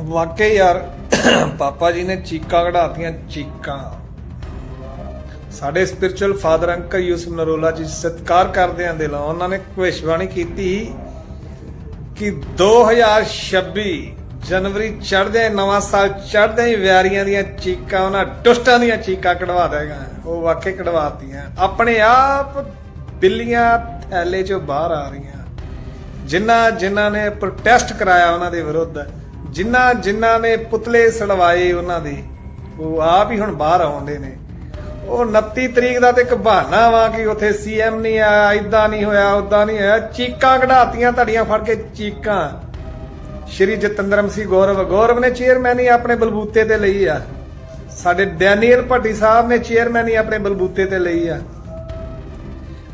ਵਾਕਈ ਯਾਰ, ਪਾਪਾ ਜੀ ਨੇ ਚੀਕਾਂ ਕਢਾਤੀਆਂ, ਚੀਕਾਂ। ਸਾਡੇ spiritual father uncle Yusuf Narola ji ਸਤਿਕਾਰ ਕਰਦੇ ਆਂ ਦਿਲੋਂ ਉਹਨਾਂ ਨੇ ਭਵਿੱਖਬਾਣੀ ਕੀਤੀ ਕਿ 2026 ਜਨਵਰੀ ਚੜ੍ਹਦੇ ਨਵਾਂ ਸਾਲ ਚੜ੍ਹਦੇ ਹੀ ਵਿਆਰੀਆਂ ਦੀਆਂ ਚੀਕਾਂ, ਉਹਨਾਂ ਦੁਸ਼ਟਾਂ ਦੀਆਂ ਚੀਕਾਂ ਕਢਵਾ ਦੇਗਾ। ਉਹ ਵਾਕਈ ਕਢਵਾਤੀਆਂ। ਆਪਣੇ ਆਪ ਬਿੱਲੀਆਂ ਥੈਲੇ ਚੋਂ ਬਾਹਰ ਆ ਰਹੀਆਂ। ਜਿਨ੍ਹਾਂ ਜਿਨ੍ਹਾਂ ਨੇ ਪ੍ਰੋਟੈਸਟ ਕਰਾਇਆ ਉਹਨਾਂ ਦੇ ਵਿਰੁੱਧ ਜਿਨ੍ਹਾਂ ਜਿਨ੍ਹਾਂ ਨੇ ਪੁਤਲੇ ਸੜਵਾਏ ਉਹਨਾਂ ਦੇ, ਉਹ ਆਪ ਹੀ ਹੁਣ ਬਾਹਰ ਆਉਂਦੇ ਨੇ। ਉਹ 29 ਤਰੀਕ ਦਾ ਤੇ ਇੱਕ ਬਹਾਨਾ ਵਾ ਕਿ ਉੱਥੇ ਸੀਐਮ ਨਹੀਂ ਆਇਆ ਇਦਾਂ ਨਹੀਂ ਹੋਇਆ ਉਦਾਂ ਨਹੀਂ ਹੋਇਆ। ਚੀਕਾਂ ਕਢਾਤੀਆਂ ਧੜੀਆਂ ਫੜ ਕੇ ਚੀਕਾਂ। ਸ਼੍ਰੀ ਜਤਿੰਦਰਮ ਸਿੰਘ ਗੌਰਵ। ਗੌਰਵ ਨੇ ਚੇਅਰਮੈਨ ਹੀ ਆਪਣੇ ਬਲਬੂਤੇ ਤੇ ਲਈ ਆ। ਸਾਡੇ ਡੈਨੀਅਲ ਭੱਟੀ ਸਾਹਿਬ ਨੇ ਚੇਅਰਮੈਨ ਹੀ ਆਪਣੇ ਬਲਬੂਤੇ ਤੇ ਲਈ ਆ।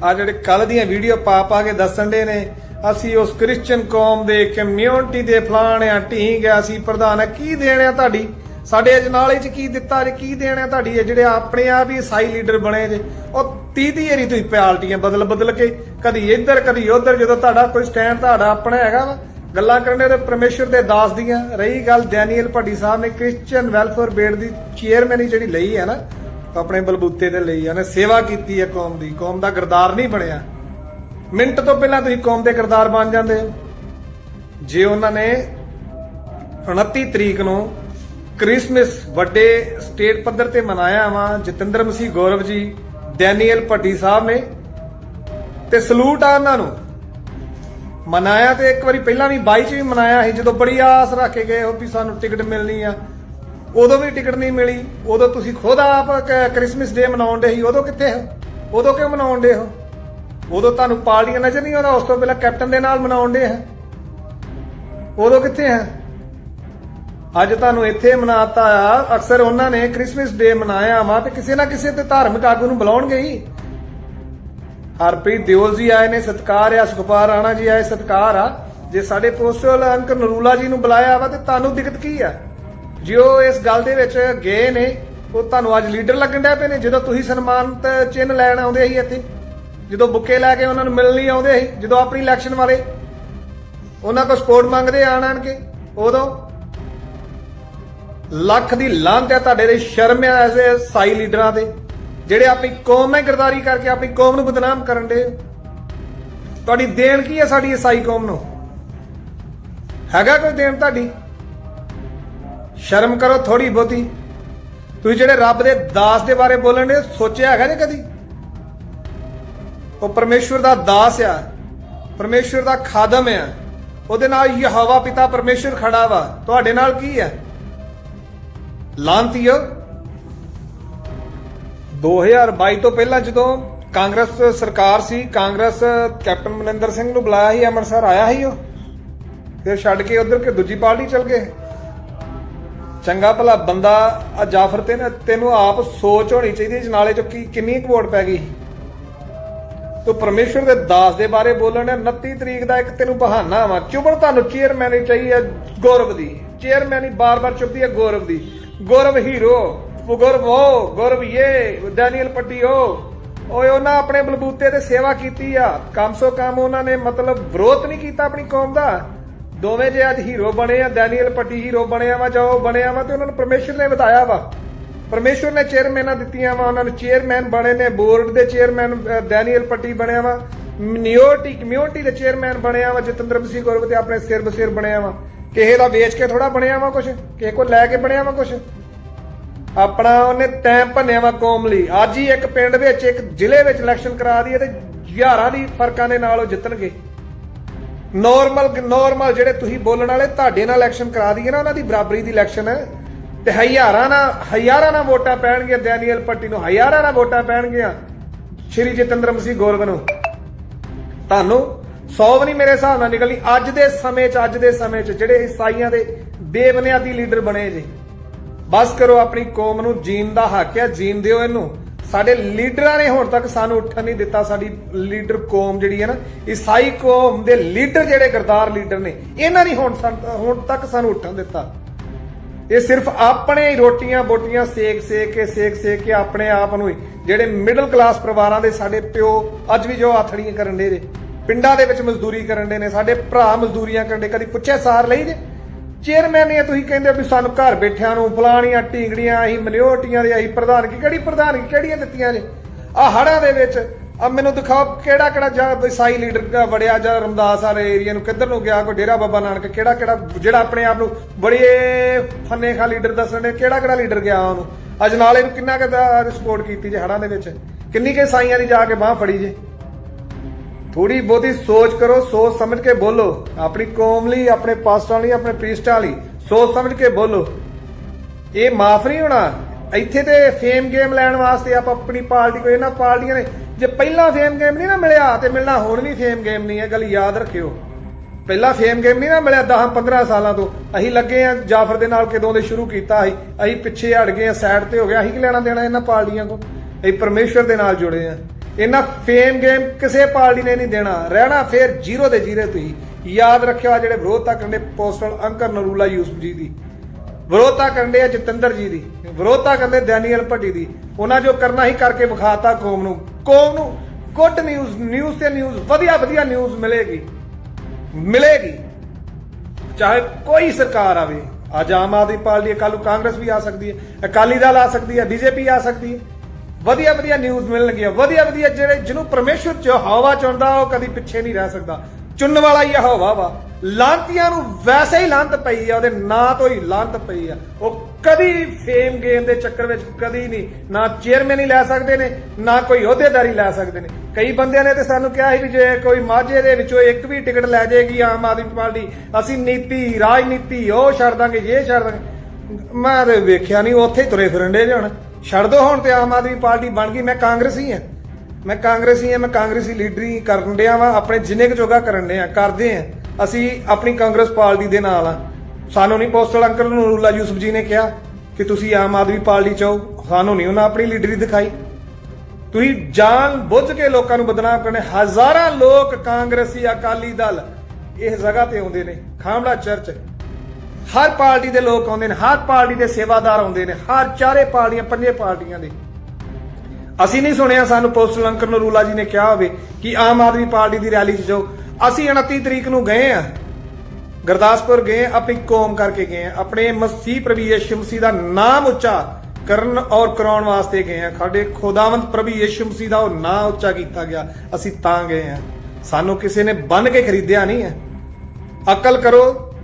ਆ ਜਿਹੜੇ ਕੱਲ ਦੀਆਂ ਵੀਡੀਓ ਪਾ ਪਾ ਕੇ ਦੱਸਣ ਦੇ ਨੇ ਅਸੀਂ ਉਸ ਕ੍ਰਿਸਚੀਅਨ ਕੌਮ ਦੇ ਕਮਿਊਨਿਟੀ ਦੇ ਫਲਾਣ ਢੀਂਗ ਅਸੀਂ ਪ੍ਰਧਾਨ ਆ ਕੀ ਦੇਣਿਆ ਤੁਹਾਡੀ? ਸਾਡੇ ਅਜਨਾਲੇ ਚ ਕੀ ਦਿੱਤਾ ਜੇ ਕੀ ਦੇਣਿਆ ਤੁਹਾਡੀ ਜਿਹੜੇ ਆਪਣੇ ਆਪ ਹੀ ਈਸਾਈ ਲੀਡਰ ਬਣੇ ਜੇ ਉਹ 30 30 ਏਰੀ ਤੁਸੀਂ ਪਾਰਟੀਆਂ ਬਦਲ ਬਦਲ ਕੇ ਕਦੀ ਇੱਧਰ ਕਦੀ ਉੱਧਰ ਜਦੋਂ ਤੁਹਾਡਾ ਕੋਈ ਸਟੈਂਡ ਤੁਹਾਡਾ ਆਪਣਾ ਹੈਗਾ ਵਾ ਗੱਲਾਂ ਕਰਨੇ ਤੇ ਪਰਮੇਸ਼ਰ ਦੇ ਦਾਸ ਦੀਆਂ। ਰਹੀ ਗੱਲ ਡੈਨੀਅਲ ਭੱਟੀ ਸਾਹਿਬ ਨੇ ਕ੍ਰਿਸਚੀਅਨ ਵੈਲਫੇਅਰ ਬੇਡ ਦੀ ਚੇਅਰਮੈਨ ਜਿਹੜੀ ਲਈ ਹੈ ਨਾ ਆਪਣੇ ਬਲਬੂਤੇ ਤੇ ਲਈ ਆ, ਉਹਨੇ ਸੇਵਾ ਕੀਤੀ ਹੈ ਕੌਮ ਦੀ। ਕੌਮ ਦਾ ਗਰਦਾਰ ਨਹੀਂ ਬਣਿਆ। ਮਿੰਟ ਤੋਂ ਪਹਿਲਾਂ ਤੁਸੀਂ ਕੌਮ ਦੇ ਗਰਦਾਰ ਬਣ ਜਾਂਦੇ ਹੋ। ਜੇ ਉਹਨਾਂ ਨੇ 29 ਤਰੀਕ ਨੂੰ ਕ੍ਰਿਸਮਸ ਵੱਡੇ ਸਟੇਟ ਪੱਧਰ ਤੇ ਮਨਾਇਆ ਵਾ, ਜਤਿੰਦਰ ਮਸੀਹ ਗੌਰਵ ਜੀ, ਡੈਨੀਅਲ ਭੱਟੀ ਸਾਹਿਬ ਨੇ, ਤੇ ਸਲੂਟ ਆ ਉਹਨਾਂ ਨੂੰ। ਮਨਾਇਆ ਤੇ ਇੱਕ ਵਾਰੀ ਪਹਿਲਾਂ ਵੀ 22 ਚ ਵੀ ਮਨਾਇਆ ਸੀ, ਜਦੋਂ ਬੜੀ ਆਸ ਰੱਖ ਕੇ ਗਏ ਹੋ ਵੀ ਸਾਨੂੰ ਟਿਕਟ ਮਿਲਣੀ ਆ। ਉਦੋਂ ਵੀ ਟਿਕਟ ਨਹੀਂ ਮਿਲੀ, ਉਦੋਂ ਤੁਸੀਂ ਖੁਦ ਆਪ ਕ- ਕ੍ਰਿਸਮਸ ਡੇ ਮਨਾਉਣ ਦੇ ਸੀ, ਉਦੋਂ ਕਿੱਥੇ ਹੋ? ਉਦੋਂ ਕਿਉਂ ਮਨਾਉਣ ਦੇ ਹੋ? ਉਦੋਂ ਤੁਹਾਨੂੰ ਪਾਰਟੀਆਂ ਨਜ਼ਰ ਨਹੀਂ ਆਉਂਦਾ, ਉਸ ਤੋਂ ਪਹਿਲਾਂ ਕੈਪਟਨ ਦੇ ਨਾਲ ਮਨਾਉਣ ਦੇ ਹੈ ਉਦੋਂ ਕਿੱਥੇ ਹੈ ਅੱਜ ਤੁਹਾਨੂੰ ਇੱਥੇ ਮਨਾਤਾ ਆ। ਅਕਸਰ ਉਹਨਾਂ ਨੇ ਕ੍ਰਿਸਮਸ ਡੇ ਮਨਾਇਆ ਵਾ ਤੇ ਕਿਸੇ ਨਾ ਕਿਸੇ ਤੇ ਧਾਰਮਿਕ ਆਗੂ ਨੂੰ ਬੁਲਾਉਣਗੇ ਹੀ। ਹਰਪ੍ਰੀਤ ਦਿਓਲ ਜੀ ਆਏ ਨੇ, ਸਤਕਾਰ ਆ। ਸੁਖਪਾਲ ਰਾਣਾ ਜੀ ਆਏ, ਸਤਕਾਰ ਆ। ਜੇ ਸਾਡੇ ਪੋਸਟਲ ਅੰਕ ਨਰੂਲਾ ਜੀ ਨੂੰ ਬੁਲਾਇਆ ਵਾ ਤੇ ਤੁਹਾਨੂੰ ਦਿੱਕਤ ਕੀ ਆ? ਜਿਓ ਇਸ ਗੱਲ ਦੇ ਵਿੱਚ ਗਏ ਨੇ, ਉਹ ਤੁਹਾਨੂੰ ਅੱਜ ਲੀਡਰ ਲੱਗਣ ਡਿਆ ਪਏ ਨੇ, ਜਦੋਂ ਤੁਸੀਂ ਸਨਮਾਨਤ ਚਿੰਨ੍ਹ ਲੈਣ ਆਉਂਦੇ ਸੀ ਇੱਥੇ। ਜਦੋਂ ਬੁੱਕੇ ਲੈ ਕੇ ਉਹਨਾਂ ਨੂੰ ਮਿਲਣ ਲਈ ਆਉਂਦੇ ਸੀ, ਜਦੋਂ ਆਪਣੀ ਇਲੈਕਸ਼ਨ ਵਾਲੇ ਉਹਨਾਂ ਕੋਲ ਸਪੋਰਟ ਮੰਗਦੇ ਆਣ ਆਣ ਕੇ, ਉਦੋਂ ਲੱਖ ਦੀ ਲਾਂਤ ਹੈ ਤੁਹਾਡੇ ਦੇ ਸ਼ਰਮ ਹੈ ਐਸੇ ਸਾਈ ਲੀਡਰਾਂ ਦੇ ਜਿਹੜੇ ਆਪਣੀ ਕੌਮ ਨਾਲ ਗਰਦਾਰੀ ਕਰਕੇ ਆਪਣੀ ਕੌਮ ਨੂੰ ਬਦਨਾਮ ਕਰਨ ਦੇ। ਤੁਹਾਡੀ ਦੇਣ ਕੀ ਹੈ ਸਾਡੀ ਈਸਾਈ ਕੌਮ ਨੂੰ? ਹੈਗਾ ਕੋਈ ਦੇਣ ਤੁਹਾਡੀ? ਸ਼ਰਮ ਕਰੋ ਥੋੜੀ ਬਹੁਤੀ। ਤੁਸੀਂ ਜਿਹੜੇ ਰੱਬ ਦੇ ਦਾਸ ਦੇ ਬਾਰੇ ਬੋਲਣ ਦੇ, ਸੋਚਿਆ ਹੈਗਾ ਜੇ ਕਦੀ? ਉਹ ਪਰਮੇਸ਼ਵਰ ਦਾ ਦਾਸ ਆ ਪਰਮੇਸ਼ਵਰ ਦਾ ਖਾਦਮ ਆ। ਉਹਦੇ ਨਾਲ ਯਹੋਵਾ ਪਿਤਾ ਪਰਮੇਸ਼ਵਰ ਖੜਾ ਵਾ। ਤੁਹਾਡੇ ਨਾਲ ਕੀ ਹੈ ਲਾਂਤੀਓ। 2022 ਤੋਂ ਪਹਿਲਾਂ ਜਦੋਂ ਕਾਂਗਰਸ ਸਰਕਾਰ ਸੀ, ਕਾਂਗਰਸ ਕੈਪਟਨ ਮਨਿੰਦਰ ਸਿੰਘ ਨੂੰ ਬੁਲਾਇਆ ਸੀ, ਅੰਮ੍ਰਿਤਸਰ ਆਇਆ ਸੀ ਉਹ। ਫਿਰ ਛੱਡ ਕੇ ਉਧਰ ਕੇ ਦੂਜੀ ਪਾਰਟੀ ਚਲ ਗਏ। ਚੰਗਾ ਭਲਾ ਬੰਦਾ ਆ ਜਾਫਰ ਤੇ ਤੈਨੂੰ ਆਪ ਸੋਚ ਹੋਣੀ ਚਾਹੀਦੀ ਇਸ ਨਾਲੇ ਚੋਂ ਕੀ ਕਿੰਨੀ ਕੁ ਵੋਟ ਪੈ ਗਈ? ਤੂੰ ਪਰਮੇਸ਼ਵਰ ਦੇ ਦਾਸ ਦੇ ਬਾਰੇ ਬੋਲਣ 29 ਤਰੀਕ ਦਾ ਇੱਕ ਤੈਨੂੰ ਬਹਾਨਾ ਵਾ। ਚੁਬਣ ਤੁਹਾਨੂੰ ਚੇਅਰਮੈਨ ਹੀ ਚਾਹੀਏ ਗੌਰਵ ਦੀ। ਚੇਅਰਮੈਨ ਹੀ ਬਾਰ-ਬਾਰ ਚੁੱਪਦੀ ਹੈ ਗੌਰਵ ਦੀ। ਗੌਰਵ ਹੀਰੋ, ਗੌਰਵ ਉਹ ਗੌਰਵ ਇਹ ਡੈਨੀਅਲ ਪੱਟੀ ਉਹ ਓਏ, ਉਹਨਾਂ ਆਪਣੇ ਬਲਬੂਤੇ ਤੇ ਸੇਵਾ ਕੀਤੀ ਆ। ਕਮ ਸੋ ਕਮ ਉਹਨਾਂ ਨੇ ਮਤਲਬ ਵਿਰੋਧ ਨਹੀਂ ਕੀਤਾ ਆਪਣੀ ਕੌਮ ਦਾ। ਦੋਵੇਂ ਜੇ ਅੱਜ ਹੀਰੋ ਬਣੇ ਆ, ਡੈਨੀਅਲ ਪੱਟੀ ਹੀਰੋ ਬਣਿਆ ਵਾ ਜੋ ਬਣਿਆ ਵਾ ਤੇ ਉਹਨਾਂ ਨੂੰ ਪਰਮੇਸ਼ਰ ਨੇ ਵਧਾਇਆ ਵਾ। ਪਰਮੇਸ਼ਵਰ ਨੇ ਚੇਅਰਮੈਨਾਂ ਦਿੱਤੀਆਂ ਵਾ, ਉਹਨਾਂ ਨੂੰ ਚੇਅਰਮੈਨ ਬਣੇ ਨੇ, ਬੋਰਡ ਦੇ ਚੇਅਰਮੈਨ ਡੈਨੀਅਲ ਪੱਟੀ ਬਣਿਆ ਵਾ, ਮਿਨਿਓਰਟੀ ਕਮਿਊਨਿਟੀ ਦੇ ਚੇਅਰਮੈਨ ਬਣਿਆ ਵਾ, ਜਤਿੰਦਰ ਸਿੰਘ ਗੌਰਵ ਤੇ ਆਪਣੇ ਸਿਰ ਬਸਿਰ ਬਣਿਆ ਵਾ। ਕਿਸੇ ਦਾ ਵੇਚ ਕੇ ਥੋੜਾ ਬਣਿਆ ਵਾ ਕੁਛ? ਕਿਸੇ ਕੋ ਲੈ ਕੇ ਬਣਿਆ ਵਾ ਕੁਛ? ਆਪਣਾ ਉਹਨੇ ਟਾਈਮ ਭੰਨਿਆ ਵਾ ਕੌਮ ਲਈ। ਅੱਜ ਹੀ ਇੱਕ ਪਿੰਡ ਵਿੱਚ, ਇੱਕ ਜ਼ਿਲ੍ਹੇ ਵਿੱਚ ਇਲੈਕਸ਼ਨ ਕਰਾ ਦੀ ਤੇ ਹਜ਼ਾਰਾਂ ਦੀ ਫਰਕਾਂ ਦੇ ਨਾਲ ਉਹ ਜਿੱਤਣਗੇ। ਨਾਰਮਲ ਨਾਰਮਲ ਜਿਹੜੇ ਤੁਸੀਂ ਬੋਲਣ ਵਾਲੇ, ਤੁਹਾਡੇ ਨਾਲ ਇਲੈਕਸ਼ਨ ਕਰਾ ਦਈਏ ਨਾ, ਉਹਨਾਂ ਦੀ ਬਰਾਬਰੀ ਦੀ ਇਲੈਕਸ਼ਨ ਹੈ। ਤੇ ਹਜ਼ਾਰਾਂ ਨਾਲ ਹਜ਼ਾਰਾਂ ਨਾਲ ਵੋਟਾਂ ਪੈਣਗੀਆਂ, ਡੈਨੀਅਲ ਪੱਟੀ ਨੂੰ ਹਜ਼ਾਰਾਂ ਨਾਲ ਵੋਟਾਂ ਪੈਣਗੀਆਂ। ਸ਼੍ਰੀ ਜਤਿੰਦਰ ਮਸੀਹ ਗੌਰਵ ਨੂੰ। ਤੁਹਾਨੂੰ 100 ਵੀ ਨਹੀਂ ਮੇਰੇ ਹਿਸਾਬ ਨਾਲ ਨਿਕਲਣੀ। ਅੱਜ ਦੇ ਸਮੇਂ 'ਚ, ਅੱਜ ਦੇ ਸਮੇਂ 'ਚ ਜਿਹੜੇ ਈਸਾਈਆਂ ਦੇ ਬੇਬੁਨਿਆਦੀ ਲੀਡਰ ਬਣੇ ਜੇ। ਬਸ ਕਰੋ ਆਪਣੀ ਕੌਮ ਨੂੰ ਜੀਣ ਦਾ ਹੱਕ ਹੈ, ਜੀਣ ਦਿਓ ਇਹਨੂੰ। ਸਾਡੇ ਲੀਡਰਾਂ ਨੇ ਹੁਣ ਤੱਕ ਸਾਨੂੰ ਉੱਠਣ ਨਹੀਂ ਦਿੱਤਾ। ਸਾਡੀ ਲੀਡਰ ਕੌਮ ਜਿਹੜੀ ਹੈ ਨਾ, ਈਸਾਈ ਕੌਮ ਦੇ ਲੀਡਰ ਜਿਹੜੇ ਗਰਦਾਰ ਲੀਡਰ ਨੇ, ਇਹਨਾਂ ਨੇ ਹੁਣ ਹੁਣ ਤੱਕ ਸਾਨੂੰ ਉੱਠਣ ਦਿੱਤਾ। ਇਹ ਸਿਰਫ ਆਪਣੇ ਹੀ ਰੋਟੀਆਂ ਬੋਟੀਆਂ ਸੇਕ ਸੇਕ ਕੇ, ਸੇਕ ਸੇਕ ਕੇ ਆਪਣੇ ਆਪ ਨੂੰ ਹੀ ਜਿਹੜੇ ਮਿਡਲ ਕਲਾਸ ਪਰਿਵਾਰਾਂ ਦੇ ਸਾਡੇ ਪਿਓ ਅੱਜ ਵੀ ਜੋ ਆਥੜੀਆਂ ਕਰਨ ਦੇ ਨੇ ਪਿੰਡਾਂ ਦੇ ਵਿੱਚ ਮਜ਼ਦੂਰੀ ਕਰਨ ਦੇ ਨੇ, ਸਾਡੇ ਭਰਾ ਮਜ਼ਦੂਰੀਆਂ ਕਰਨ ਦੇ, ਕਦੀ ਪੁੱਛਿਆ ਸਾਰ ਲਈ ਜੇ? ਚੇਅਰਮੈਨ ਇਹ ਤੁਸੀਂ ਕਹਿੰਦੇ ਵੀ ਸਾਨੂੰ ਘਰ ਬੈਠਿਆਂ ਨੂੰ ਫਲਾਣੀਆਂ ਢੀਂਗੜੀਆਂ, ਅਸੀਂ ਮਨਿਓਰਟੀਆਂ ਦੇ, ਅਸੀਂ ਪ੍ਰਧਾਨਗੀ, ਕਿਹੜੀ ਪ੍ਰਧਾਨਗੀ, ਕਿਹੜੀਆਂ ਦਿੱਤੀਆਂ ਨੇ ਆ ਹੜਾਂ ਦੇ ਵਿੱਚ ਆ ਮੈਨੂੰ ਦਿਖਾਓ ਕਿਹੜਾ ਕਿਹੜਾ ਈਸਾਈ ਲੀਡਰ ਵੜਿਆ ਜਾਂ ਰਮਦਾਸ ਵਾਲੇ ਏਰੀਆ ਨੂੰ ਕਿੱਧਰ ਨੂੰ ਗਿਆ, ਕੋਈ ਡੇਰਾ ਬਾਬਾ ਨਾਨਕ, ਕਿਹੜਾ ਕਿਹੜਾ, ਜਿਹੜਾ ਆਪਣੇ ਆਪ ਨੂੰ ਬੜੇ ਫੰਨੇ ਲੀਡਰ ਦੱਸਣ ਦੇ, ਕਿਹੜਾ ਕਿਹੜਾ ਲੀਡਰ ਗਿਆ ਉਹਨੂੰ? ਅਜਨਾਲੇ ਨੂੰ ਕਿੰਨਾ ਕੁ ਸਪੋਰਟ ਕੀਤੀ ਜੇ ਹੜਾਂ ਦੇ ਵਿੱਚ? ਕਿੰਨੀ ਕੇ ਸਾਈਆਂ ਦੀ ਜਾ ਕੇ ਬਾਹ ਫੜੀ ਜੇ? ਥੋੜੀ ਬਹੁਤੀ ਸੋਚ ਕਰੋ, ਸੋਚ ਸਮਝ ਕੇ ਬੋਲੋ। ਆਪਣੀ ਕੌਮ ਲਈ, ਆਪਣੇ ਪਾਸਟਾਂ ਲਈ, ਆਪਣੇ ਪ੍ਰੀਸਟਾਂ ਲਈ ਸੋਚ ਸਮਝ ਕੇ ਬੋਲੋ। ਇਹ ਮਾਫ ਨਹੀਂ ਹੋਣਾ। ਇੱਥੇ ਤੇ ਫੇਮ ਗੇਮ ਲੈਣ ਵਾਸਤੇ ਆਪਾਂ ਆਪਣੀ ਪਾਰਟੀ ਕੋਈ ਇਹਨਾਂ ਪਾਰਟੀਆਂ ਨੇ ਜੇ ਪਹਿਲਾਂ ਫੇਮ ਗੇਮ ਨਹੀਂ ਨਾ ਮਿਲਿਆ ਤੇ ਮਿਲਣਾ ਹੁਣ ਵੀ ਫੇਮ ਗੇਮ ਨਹੀਂ ਹੈ ਗੱਲ ਯਾਦ ਰੱਖਿਓ। ਪਹਿਲਾਂ ਫੇਮ ਗੇਮ ਨਹੀਂ ਨਾ ਮਿਲਿਆ 10 15 ਸਾਲਾਂ ਤੋਂ। ਅਸੀਂ ਲੱਗੇ ਆ ਜਾਫਰ ਦੇ ਨਾਲ ਕਿਦੋਂ ਦੇ ਸ਼ੁਰੂ ਕੀਤਾ ਸੀ। ਅਸੀਂ ਪਿੱਛੇ ਹਟ ਗਏ ਆ ਸਾਈਡ ਤੇ ਹੋ ਗਿਆ। ਅਸੀਂ ਕੀ ਲੈਣਾ ਦੇਣਾ ਇਹਨਾਂ ਪਾਰਟੀਆਂ ਕੋ ਅਸੀਂ ਪਰਮੇਸ਼ਵਰ ਦੇ ਨਾਲ ਜੁੜੇ ਆ ਇਹਨਾਂ ਫੇਮ ਗੇਮ ਕਿਸੇ ਪਾਰਟੀ ਨੇ ਨਹੀਂ ਦੇਣਾ। ਰਹਿਣਾ ਫੇਰ ਜ਼ੀਰੋ ਦੇ ਜ਼ੀਰੋ ਤੁਸੀਂ। ਯਾਦ ਰੱਖਿਓ ਆਹ ਜਿਹੜੇ ਵਿਰੋਧਤਾ ਕਰਨੇ ਪੋਸਟਲ ਅੰਕਰ ਨਰੂਲਾ ਯੂਸਫ ਜੀ ਦੀ। ਵਿਰੋਧਤਾ ਕਰਦੇ ਆ ਜਤਿੰਦਰ ਜੀ ਦੀ। ਵਿਰੋਧਤਾ ਕਰਦੇ ਡੈਨੀਅਲ ਭੱਟੀ ਦੀ। ਉਹਨਾਂ ਜੋ ਕਰਨਾ ਹੀ ਕਰਕੇ ਵਿਖਾਤਾ ਕੌਮ ਨੂੰ। ਕੌਮ ਨੂੰ ਗੁੱਡ ਨਿਊਜ਼ ਨਿਊਜ਼ ਤੇ ਨਿਊਜ਼ ਵਧੀਆ ਵਧੀਆ ਨਿਊਜ਼ ਮਿਲੇਗੀ। ਮਿਲੇਗੀ। ਚਾਹੇ ਕੋਈ ਸਰਕਾਰ ਆਵੇ। ਅੱਜ ਆਮ ਆਦਮੀ ਪਾਰਟੀ ਕੱਲ ਨੂੰ ਕਾਂਗਰਸ ਵੀ ਆ ਸਕਦੀ ਹੈ। ਅਕਾਲੀ ਦਲ ਆ ਸਕਦੀ ਹੈ, ਬੀਜੇਪੀ ਆ ਸਕਦੀ ਹੈ। ਵਧੀਆ ਵਧੀਆ ਨਿਊਜ਼ ਮਿਲਣਗੀਆਂ। ਵਧੀਆ ਵਧੀਆ ਜਿਹੜੇ, ਜਿਹਨੂੰ ਪਰਮੇਸ਼ਵਰ ਚ ਹਵਾ ਚੁਣਦਾ, ਉਹ ਕਦੀ ਪਿੱਛੇ ਨਹੀਂ ਰਹਿ ਸਕਦਾ। ਚੁਣਨ ਵਾਲਾ ਹੀ ਇਹ ਹਵਾ ਵਾ। ਲਾਂਤੀਆਂ ਨੂੰ ਵੈਸੇ ਹੀ ਲਾਂਤ ਪਈ ਆ, ਉਹਦੇ ਨਾਂ ਤੋਂ ਹੀ ਲਾਂਤ ਪਈ ਆ। ਉਹ ਕਦੀ ਫੇਮ ਗੇਮ ਦੇ ਚੱਕਰ ਵਿੱਚ ਕਦੀ ਨਹੀਂ, ਨਾ ਚੇਅਰਮੈਨ ਹੀ ਲੈ ਸਕਦੇ ਨੇ, ਨਾ ਕੋਈ ਅਹੁਦੇਦਾਰੀ ਲੈ ਸਕਦੇ ਨੇ। ਕਈ ਬੰਦਿਆਂ ਨੇ ਤੇ ਸਾਨੂੰ ਕਿਹਾ ਸੀ ਵੀ ਜੇ ਕੋਈ ਮਾਝੇ ਦੇ ਵਿੱਚੋਂ ਇੱਕ ਵੀ ਟਿਕਟ ਲੈ ਜਾਏਗੀ ਆਮ ਆਦਮੀ ਪਾਰਟੀ, ਅਸੀਂ ਨੀਤੀ, ਰਾਜਨੀਤੀ, ਉਹ ਛੱਡ ਦਾਂਗੇ, ਇਹ ਛੱਡ ਦਾਂਗੇ। ਮੈਂ ਤੇ ਵੇਖਿਆ ਨਹੀਂ, ਉੱਥੇ ਹੀ ਤੁਰੇ ਫਿਰਨ ਦੇ ਹੁਣ। ਛੱਡ ਦੋ ਹੁਣ ਤੇ ਆਮ ਆਦਮੀ ਪਾਰਟੀ ਬਣ ਗਈ, ਮੈਂ ਕਾਂਗਰਸੀ ਹਾਂ ਮੈਂ ਕਾਂਗਰਸੀ ਹਾਂ ਮੈਂ ਕਾਂਗਰਸੀ ਲੀਡਰੀ ਕਰਨ ਡਿਆ ਵਾਂ, ਆਪਣੇ ਜਿੰਨੇ ਕੁ ਜੋਗਾ ਕਰਨ ਡਿਆ ਕਰਦੇ ਆ। ਅਸੀਂ ਆਪਣੀ ਕਾਂਗਰਸ ਪਾਰਟੀ ਦੇ ਨਾਲ ਆ। ਸਾਨੂੰ ਨਹੀਂ ਪੋਸਟਲ ਅੰਕਲ ਨੂਰੁੱਲਾ ਯੂਸਫ ਜੀ ਨੇ ਕਿਹਾ ਕਿ ਤੁਸੀਂ ਆਮ ਆਦਮੀ ਪਾਰਟੀ ਚ ਚਾਹੋ ਸਾਨੂੰ ਨਹੀਂ ਉਹਨਾਂ ਆਪਣੀ ਲੀਡਰੀ ਦਿਖਾਈ। ਤੁਸੀਂ ਜਾਣ ਬੁੱਝ ਕੇ ਲੋਕਾਂ ਨੂੰ ਬਦਨਾਮ ਕਰਨੇ। ਹਜ਼ਾਰਾਂ ਲੋਕ ਕਾਂਗਰਸੀ ਅਕਾਲੀ ਦਲ ਇਸ ਜਗ੍ਹਾ ਤੇ ਆਉਂਦੇ ਨੇ ਖਾਮੜਾ ਚਰਚ। ਹਰ ਪਾਰਟੀ ਦੇ ਲੋਕ ਆਉਂਦੇ ਨੇ, ਹਰ ਪਾਰਟੀ ਦੇ ਸੇਵਾਦਾਰ ਆਉਂਦੇ ਨੇ, ਹਰ ਚਾਰੇ ਪਾਰਟੀਆਂ, ਪੰਜੇ ਪਾਰਟੀਆਂ ਦੇ। ਅਸੀਂ ਨਹੀਂ ਸੁਣਿਆ ਸਾਨੂੰ ਪੋਸਟਲ ਅੰਕਰ ਨਰੂਲਾ ਜੀ ਨੇ ਕਿਹਾ ਹੋਵੇ ਕਿ ਆਮ ਆਦਮੀ ਪਾਰਟੀ ਦੀ ਰੈਲੀ 'ਚ ਜਾਓ। ਅਸੀਂ 29 ਤਰੀਕ ਨੂੰ ਗਏ ਆ। ਗੁਰਦਾਸਪੁਰ ਗਏ, ਆਪਣੀ ਕੌਮ ਕਰਕੇ ਗਏ ਆ। ਆਪਣੇ ਮਸੀਹ ਪ੍ਰਭੂ ਯਿਸੂ ਮਸੀਹ ਦਾ ਨਾਮ ਉੱਚਾ ਕਰਨ ਔਰ ਕਰਾਉਣ ਵਾਸਤੇ ਗਏ ਆ। ਸਾਡੇ ਖੁਦਾਵੰਦ ਪ੍ਰਭੂ ਯਿਸੂ ਮਸੀਹ ਦਾ ਉਹ ਨਾਮ ਉੱਚਾ ਕੀਤਾ ਗਿਆ। ਅਸੀਂ ਤਾਂ ਗਏ ਆ। ਸਾਨੂੰ ਕਿਸੇ ਨੇ ਬੰਨ ਕੇ ਖਰੀਦਿਆ ਨਹੀਂ ਹੈ ਅਕਲ ਕਰੋ,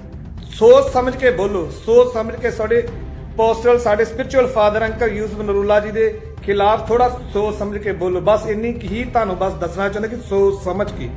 ਸੋਚ ਸਮਝ ਕੇ ਬੋਲੋ। ਸੋਚ ਸਮਝ ਕੇ ਸਾਡੇ ਪੋਸਟਲ ਸਾਡੇ spiritual father uncle Yusuf Narula ji ਦੇ ਖਿਲਾਫ ਥੋੜਾ ਸੋਚ ਸਮਝ ਕੇ ਬੋਲੋ। ਬਸ ਇੰਨੀ ਕੁ ਹੀ ਤੁਹਾਨੂੰ ਬਸ ਦੱਸਣਾ ਚਾਹੁੰਦਾ ਕਿ ਸੋਚ ਸਮਝ ਕੇ।